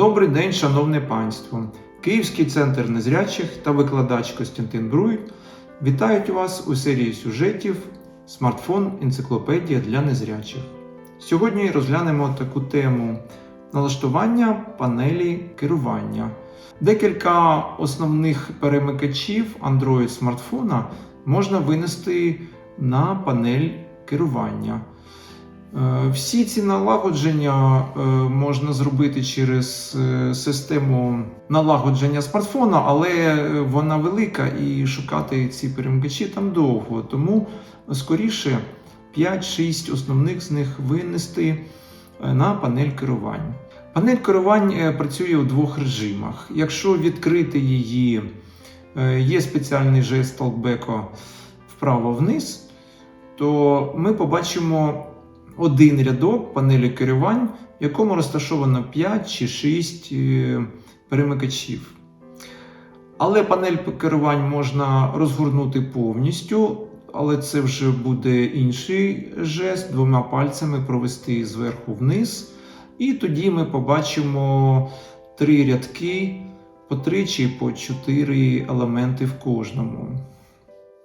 Добрий день, шановне панство! Київський центр незрячих та викладач Костянтин Бруй вітають вас у серії сюжетів Смартфон Енциклопедія для незрячих. Сьогодні розглянемо таку тему налаштування панелі керування. Декілька основних перемикачів Android смартфона можна винести на панель керування. Е, Всі ці налагодження е, можна зробити через е, систему налагодження смартфона, але вона велика і шукати ці перемикачі там довго. Тому скоріше 5-6 основних з них винести на панель керування. Панель керувань працює у двох режимах. Якщо відкрити її, є спеціальний жест толкбеку вправо-вниз, то ми побачимо один рядок панелі керувань, в якому розташовано 5 чи 6 е, перемикачів. Але панель керувань можна розгорнути повністю, але це вже буде інший жест, двома пальцями провести зверху вниз. І тоді ми побачимо три рядки по три чи по чотири елементи в кожному.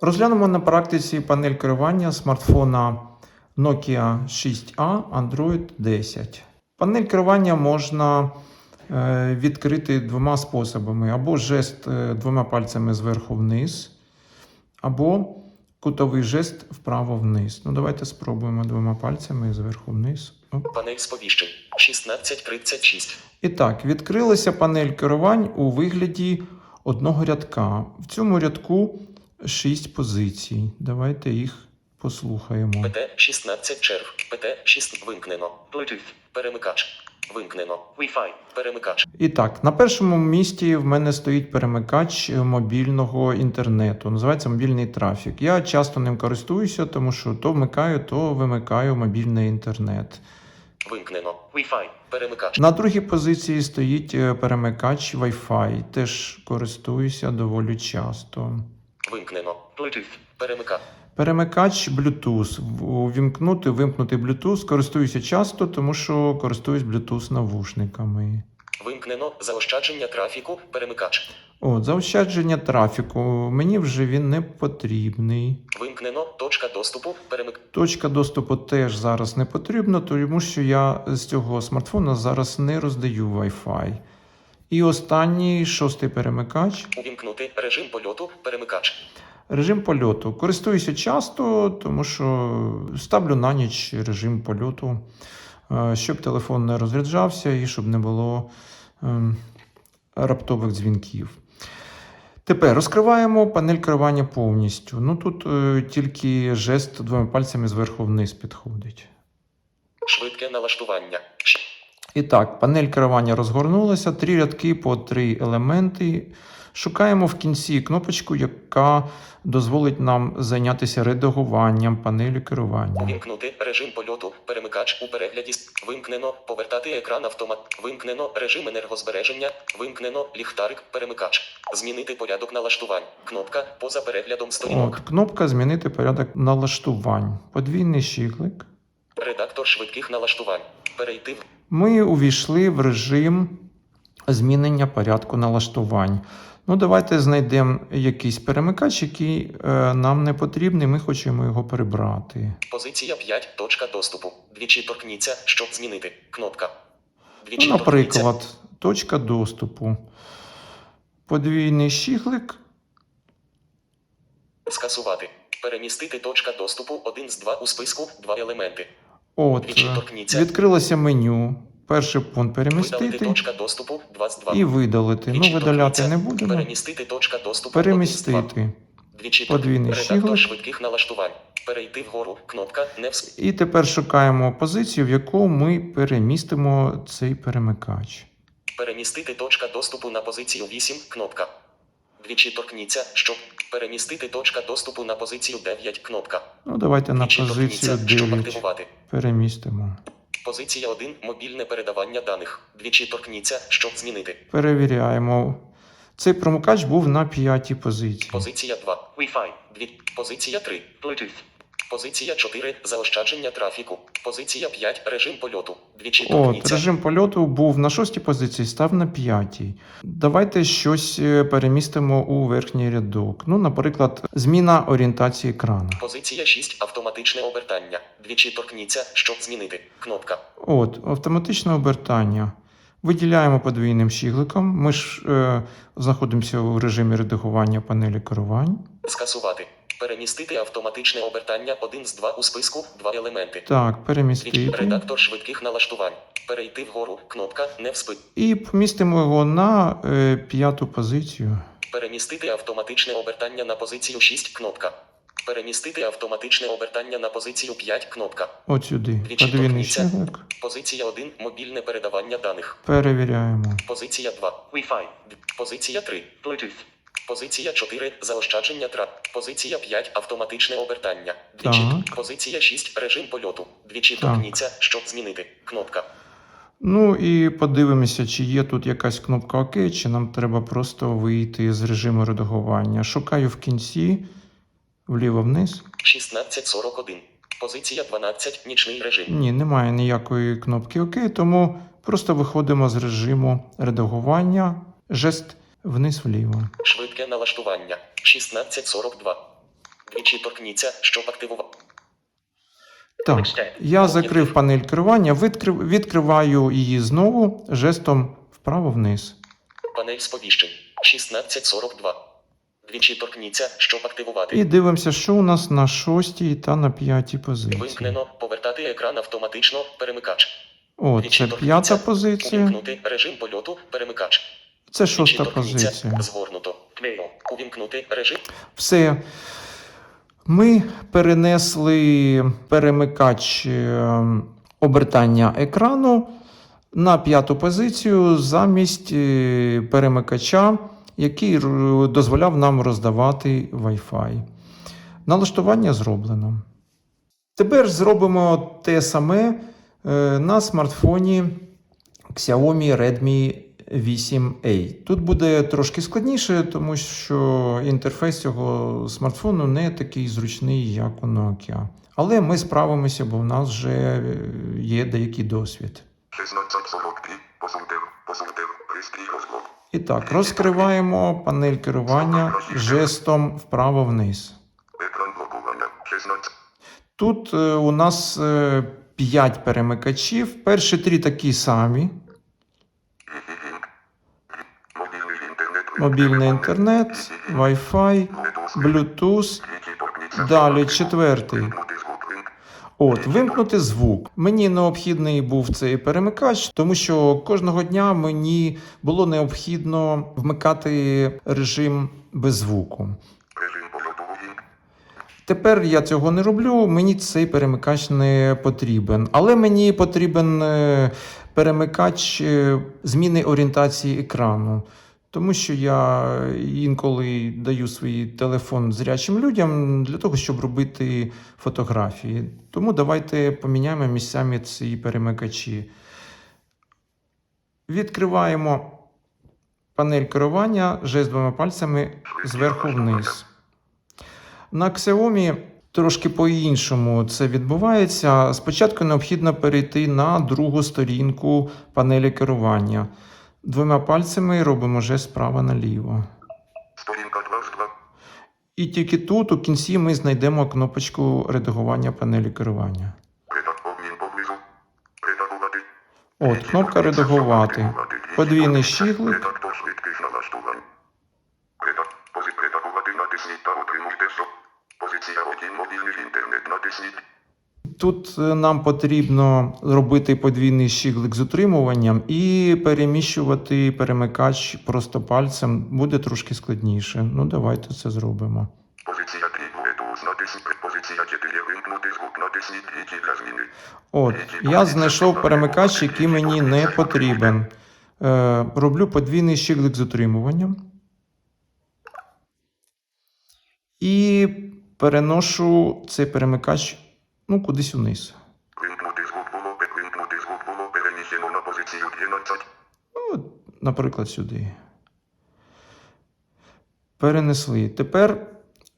Розглянемо на практиці панель керування смартфона Nokia 6A Android 10. Панель керування можна е, відкрити двома способами: або жест е, двома пальцями зверху вниз, або кутовий жест вправо-вниз. Ну, давайте спробуємо двома пальцями зверху вниз. Оп. Панель сповіщень 1636. І так, відкрилася панель керувань у вигляді одного рядка. В цьому рядку 6 позицій. Давайте їх послухаємо. ПТ 16 черв. ПТ 6 вимкнено. Bluetooth. Перемикач. Вимкнено. Wi-Fi. Перемикач. І так, на першому місці в мене стоїть перемикач мобільного інтернету. Називається мобільний трафік. Я часто ним користуюся, тому що то вмикаю, то вимикаю мобільний інтернет. Вимкнено. Wi-Fi. Перемикач. На другій позиції стоїть е, перемикач Wi-Fi. Теж користуюся доволі часто. Вимкнено. Bluetooth. Перемикач. Перемикач Bluetooth. Увімкнути, вимкнути Bluetooth. Користуюся часто, тому що користуюсь Bluetooth навушниками. Вимкнено. Заощадження трафіку. Перемикач. От, заощадження трафіку. Мені вже він не потрібний. Вимкнено. Точка доступу. Перемик. Точка доступу теж зараз не потрібна, тому що я з цього смартфона зараз не роздаю Wi-Fi. І останній шостий перемикач. Увімкнути. Режим польоту. Перемикач. Режим польоту. Користуюся часто, тому що ставлю на ніч режим польоту, е, щоб телефон не розряджався і щоб не було ем, раптових дзвінків. Тепер розкриваємо панель керування повністю. Ну тут е, тільки жест двома пальцями зверху вниз підходить. Швидке налаштування. І так, панель керування розгорнулася, три рядки по три елементи. Шукаємо в кінці кнопочку, яка дозволить нам зайнятися редагуванням панелі керування. Увімкнути режим польоту, перемикач у перегляді. Вимкнено, повертати екран автомат. Вимкнено режим енергозбереження. Вимкнено ліхтарик, перемикач. Змінити порядок налаштувань. Кнопка поза переглядом сторінок. От, кнопка Змінити порядок налаштувань. Подвійний щиклик. Редактор швидких налаштувань. Перейти в Ми увійшли в режим змінення порядку налаштувань. Ну, давайте знайдемо якийсь перемикач, який е, нам не потрібний. Ми хочемо його прибрати. позиція 5. Точка доступу. Двічі торкніться, щоб змінити. Кнопка. Ну, Двічі торкніться. наприклад, точка доступу. Подвійний щиглик. Скасувати. Перемістити точка доступу 1 з 2 у списку. Два елементи. От, е, торкніться. відкрилося меню. Перший пункт перемістити точка доступу 2 з 2. і видалити. Ну, видаляти не будемо. Перемістити точка доступу 1 з 2. Перемістити. Двічі Подвійний швидких налаштувань. Перейти вгору. Кнопка не вс... І тепер шукаємо позицію, в яку ми перемістимо цей перемикач. Перемістити точка доступу на позицію 8. Кнопка. Двічі торкніться, щоб перемістити точка доступу на позицію 9. Кнопка. Ну, давайте на позицію торкніться, щоб активувати. перемістимо. Позиція 1. Мобільне передавання даних. Двічі торкніться, щоб змінити. Перевіряємо. Цей промокач був на п'ятій позиції. Позиція 2. Wi-Fi. Дві. Позиція 3. Bluetooth. Позиція 4. Заощадження трафіку. Позиція 5. Режим польоту. Двічі От, режим польоту був на шостій позиції, став на п'ятій. Давайте щось е, перемістимо у верхній рядок. Ну, наприклад, зміна орієнтації екрану. Позиція 6. Автоматичне обертання. Двічі торкніться, щоб змінити. Кнопка. От, автоматичне обертання. Виділяємо подвійним щігликом. Ми ж е, знаходимося у режимі редагування панелі керувань. Скасувати. Перемістити автоматичне обертання 1 з 2 у списку. Два елементи. Так, перемістити. редактор швидких налаштувань. Перейти вгору. Кнопка. Не в спи. І помістимо його на е, п'яту позицію. Перемістити автоматичне обертання на позицію 6. Кнопка. Перемістити автоматичне обертання на позицію 5. Кнопка. От сюди. Подвійний торкніться. Позиція 1. Мобільне передавання даних. Перевіряємо. Позиція 2. Wi-Fi. Позиція 3. Bluetooth. Позиція 4. Заощадження тра. Позиція 5. Автоматичне обертання. Двічі. Так. Позиція 6. Режим польоту. Двічі торкніться, щоб змінити. Кнопка. Ну і подивимося, чи є тут якась кнопка ОК, чи нам треба просто вийти з режиму редагування. Шукаю в кінці, вліво вниз. 1641. Позиція 12. Нічний режим. Ні, немає ніякої кнопки ОК, тому просто виходимо з режиму редагування, жест вниз вліво. Швидке налаштування. 1642. Двічі торкніться, щоб активувати. Так, я закрив панель керування, відкрив, відкриваю її знову жестом вправо вниз. Панель сповіщень. 1642. Двічі торкніться, щоб активувати. І дивимося, що у нас на шостій та на п'ятій позиції. Вимкнено. Повертати екран автоматично. Перемикач. О, це п'ята позиція. Увімкнути режим польоту. Перемикач. Це шоста позиція. Згорнуто. Увімкнути режим. Все. Ми перенесли перемикач е, обертання екрану на п'яту позицію замість е, перемикача, який дозволяв нам роздавати Wi-Fi. Налаштування зроблено. Тепер зробимо те саме е, на смартфоні Xiaomi Redmi 8A. Тут буде трошки складніше, тому що інтерфейс цього смартфону не такий зручний, як у Nokia. Але ми справимося, бо в нас вже е, є деякий досвід. 1642, посунтив, посунтив, різкий розклад. І так, розкриваємо панель керування жестом блокування, 16, Тут е, у нас 5 перемикачів. Перші три такі самі: мобільний інтернет, мобільний інтернет, Wi-Fi, Bluetooth. Далі четвертий. От, вимкнути звук. Мені необхідний був цей перемикач, тому що кожного дня мені було необхідно вмикати режим без звуку. Тепер я цього не роблю, мені цей перемикач не потрібен. Але мені потрібен е, перемикач е, зміни орієнтації екрану. Тому що я інколи даю свій телефон зрячим людям для того, щоб робити фотографії. Тому давайте поміняємо місцями ці перемикачі. Відкриваємо панель керування двома пальцями зверху вниз. На Xiaomi трошки по-іншому це відбувається. Спочатку необхідно перейти на другу сторінку панелі керування. Двома пальцями робимо жест справа наліво. сторінка 2 з 2, І тільки тут, у кінці, ми знайдемо кнопочку редагування панелі керування. От, кнопка редагувати. Подвійний щіглик. Тут е, нам потрібно робити подвійний щіглик з утримуванням і переміщувати перемикач просто пальцем буде трошки складніше. Ну, давайте це зробимо. Позиція 3, Позиція 4, вимкнути звук, натисніть двічі для зміни. От, я знайшов перемикач, який мені не потрібен. Е, роблю подвійний щиглик з утримуванням. І переношу цей перемикач ну, кудись вниз. Вимкнути звук було, вимкнути звук було переміщено на позицію 12. Ну, наприклад, сюди. Перенесли. Тепер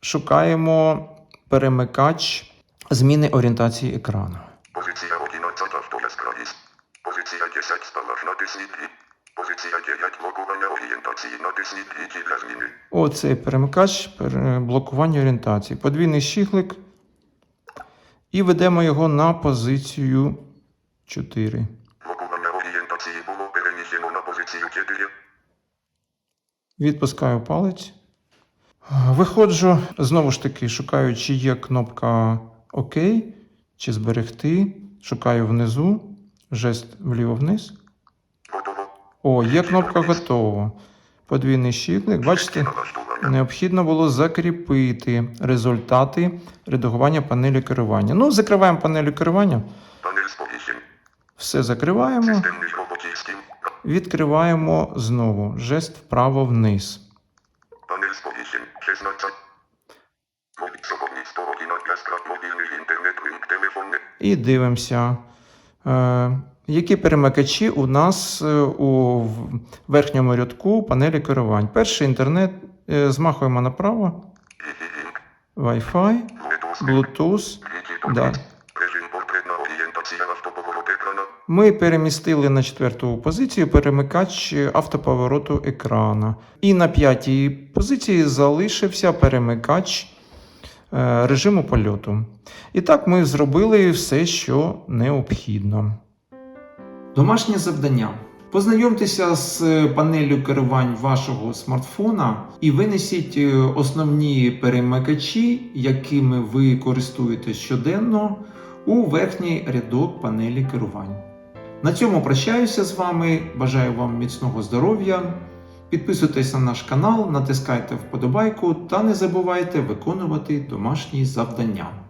шукаємо перемикач зміни орієнтації екрану. Позиція 11 автояскравість. Позиція 10 сталаж натисніть 2. Позиція 9 блокування орієнтації натисніть двічі для зміни. Оцей перемикач блокування орієнтації. Подвійний щіхлик. І ведемо його на позицію 4. Блокування орієнтації було переміщено на позицію 4. Відпускаю палець. Виходжу, знову ж таки, шукаю, чи є кнопка ОК, чи зберегти. Шукаю внизу, жест вліво-вниз. Готово. О, є кнопка готово. Подвійний щіклик. Бачите. Необхідно було закріпити результати редагування панелі керування. Ну, закриваємо панель керування. Панель сповіщень. Все закриваємо. Відкриваємо знову. Жест вправо-вниз. Панель сповіщень. 16. Мобіль сьогодні стороні на яскрав мобільний інтернет линк телефонне. І дивимося, е, які перемикачі у нас е, у верхньому рядку панелі керувань. Перший інтернет, змахуємо направо, Wi-Fi, Bluetooth. Да. Ми перемістили на четверту позицію перемикач автоповороту екрана. І на п'ятій позиції залишився перемикач е, режиму польоту. І так ми зробили все, що необхідно. Домашнє завдання. Познайомтеся з панелью керувань вашого смартфона і винесіть е, основні перемикачі, якими ви користуєтесь щоденно, у верхній рядок панелі керувань. На цьому прощаюся з вами. Бажаю вам міцного здоров'я. Підписуйтесь на наш канал, натискайте вподобайку та не забувайте виконувати домашні завдання.